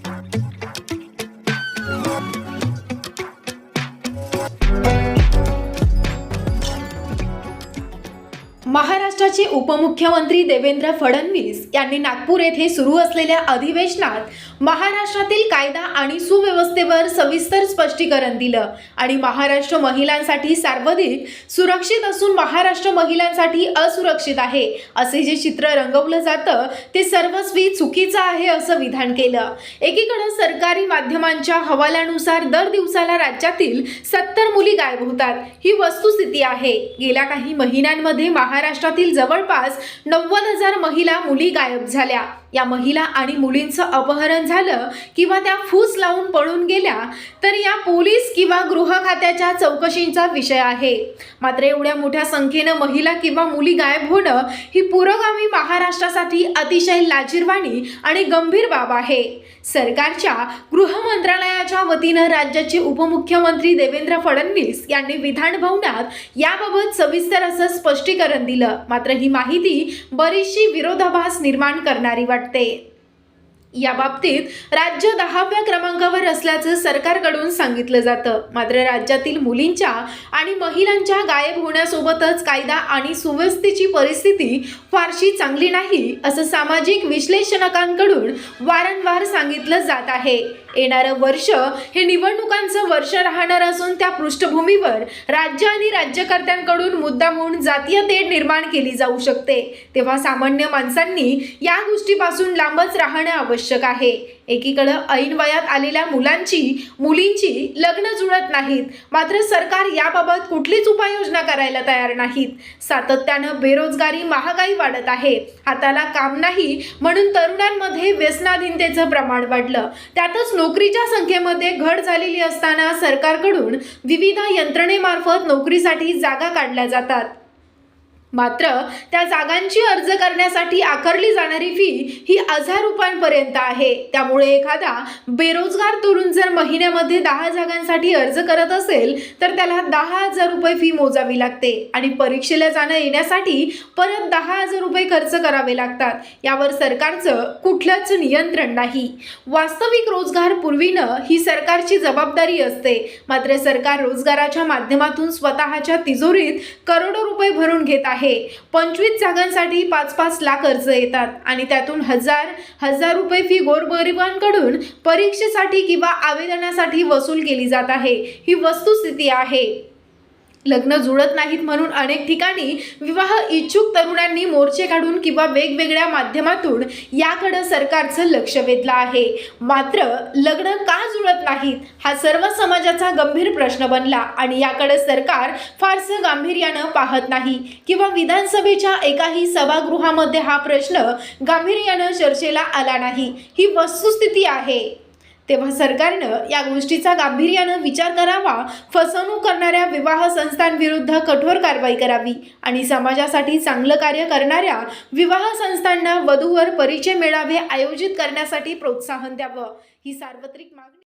Bye. महाराष्ट्राचे उपमुख्यमंत्री देवेंद्र फडणवीस यांनी नागपूर येथे सुरू असलेल्या अधिवेशनात महाराष्ट्रातील कायदा आणि सुव्यवस्थेवर सविस्तर स्पष्टीकरण दिलं आणि महाराष्ट्र महिलांसाठी सर्वाधिक सुरक्षित असून महाराष्ट्र महिलांसाठी असुरक्षित आहे असे जे चित्र रंगवलं जातं ते सर्वस्वी चुकीचं आहे असं विधान केलं. एकीकडे सरकारी माध्यमांच्या हवाल्यानुसार दर दिवसाला राज्यातील सत्तर मुली गायब होतात. ही वस्तुस्थिती आहे. गेल्या काही महिन्यांमध्ये महाराष्ट्रातील जवळपास नव्वद हजार महिला मुली गायब झाल्या. या महिला आणि मुलींचं अपहरण झालं किंवा त्या फूस लावून पळून गेल्या तर या पोलीस किंवा गृह खात्याच्या चौकशींचा विषय आहे. मात्र एवढ्या मोठ्या संख्येनं महिला किंवा मुली गायब होणं ही पुरोगामी महाराष्ट्रासाठी अतिशय लाजीरवाणी आणि गंभीर बाब आहे. सरकारच्या गृह मंत्रालयाच्या वतीनं राज्याचे उपमुख्यमंत्री देवेंद्र फडणवीस यांनी विधान भवनात याबाबत सविस्तर असं स्पष्टीकरण दिलं. मात्र ही माहिती बरीचशी विरोधाभास निर्माण करणारी वाटते. या बाबतीत राज्य दहाव्या क्रमांकावर असल्याचं सरकारकडून सांगितलं जातं. मात्र राज्यातील मुलींच्या आणि महिलांच्या गायब होण्यासोबतच कायदा आणि सुव्यवस्थेची परिस्थिती फारशी चांगली नाही असं सामाजिक विश्लेषणकांकडून वारंवार सांगितलं जात आहे. येणारं वर्ष हे निवडणुकांचं वर्ष राहणार असून त्या पृष्ठभूमीवर राज्य आणि राज्यकर्त्यांकडून मुद्दामून जातीय तेढ निर्माण केली जाऊ शकते. तेव्हा सामान्य माणसांनी या गोष्टीपासून लांबच राहणं आवश्यक आहे. एकीकडं ऐन वयात आलेल्या मुलांची मुलींची लग्न जुळत नाहीत. मात्र सरकार याबाबत कुठलीच उपाययोजना करायला तयार नाहीत. सातत्यानं बेरोजगारी महागाई वाढत आहे. हाताला काम नाही म्हणून तरुणांमध्ये व्यसनाधीनतेचं प्रमाण वाढलं. त्यातच नोकरीच्या संख्येमध्ये घट झालेली असताना सरकारकडून विविध यंत्रणेमार्फत नोकरीसाठी जागा काढल्या जातात. मात्र त्या जागांची अर्ज करण्यासाठी आकारली जाणारी फी ही हजार रुपयांपर्यंत आहे. त्यामुळे एखादा बेरोजगार तरुण जर महिन्यामध्ये दहा जागांसाठी अर्ज करत असेल तर त्याला दहा हजार रुपये फी मोजावी लागते आणि परीक्षेला जाणं येण्यासाठी परत दहा हजार रुपये खर्च करावे लागतात. यावर सरकारचं कुठलंच नियंत्रण नाही. वास्तविक रोजगार पुरविणं ही सरकारची जबाबदारी असते. मात्र सरकार रोजगाराच्या माध्यमातून स्वतःच्या तिजोरीत करोडो रुपये भरून घेत आहे. आहे. पंचवीस जागांसाठी पाच पाच लाख अर्ज येतात आणि त्यातून हजार हजार रुपये फी गोरगरिबांकडून परीक्षेसाठी किंवा आवेदनासाठी वसूल केली जात आहे. ही वस्तुस्थिती आहे. लग्न जुळत नाहीत म्हणून अनेक ठिकाणी विवाह इच्छुक तरुणांनी मोर्चे काढून किंवा वेगवेगळ्या माध्यमातून याकडं सरकारचं लक्ष वेधलं आहे. मात्र लग्न का जुळत नाहीत हा सर्व समाजाचा गंभीर प्रश्न बनला आणि याकडे सरकार फारसं गांभीर्यानं पाहत नाही. किंवा विधानसभेच्या एकाही सभागृहामध्ये हा प्रश्न गांभीर्यानं चर्चेला आला नाही. ही वस्तुस्थिती आहे. तेव्हा सरकारनं या गोष्टीचा गांभीर्यानं विचार करावा फसवणूक करणाऱ्या विवाह संस्थांविरुद्ध कठोर कारवाई करावी आणि समाजासाठी चांगलं कार्य करणाऱ्या विवाह संस्थांना वधूवर परिचय मेळावे आयोजित करण्यासाठी प्रोत्साहन द्यावं. ही सार्वत्रिक मागणी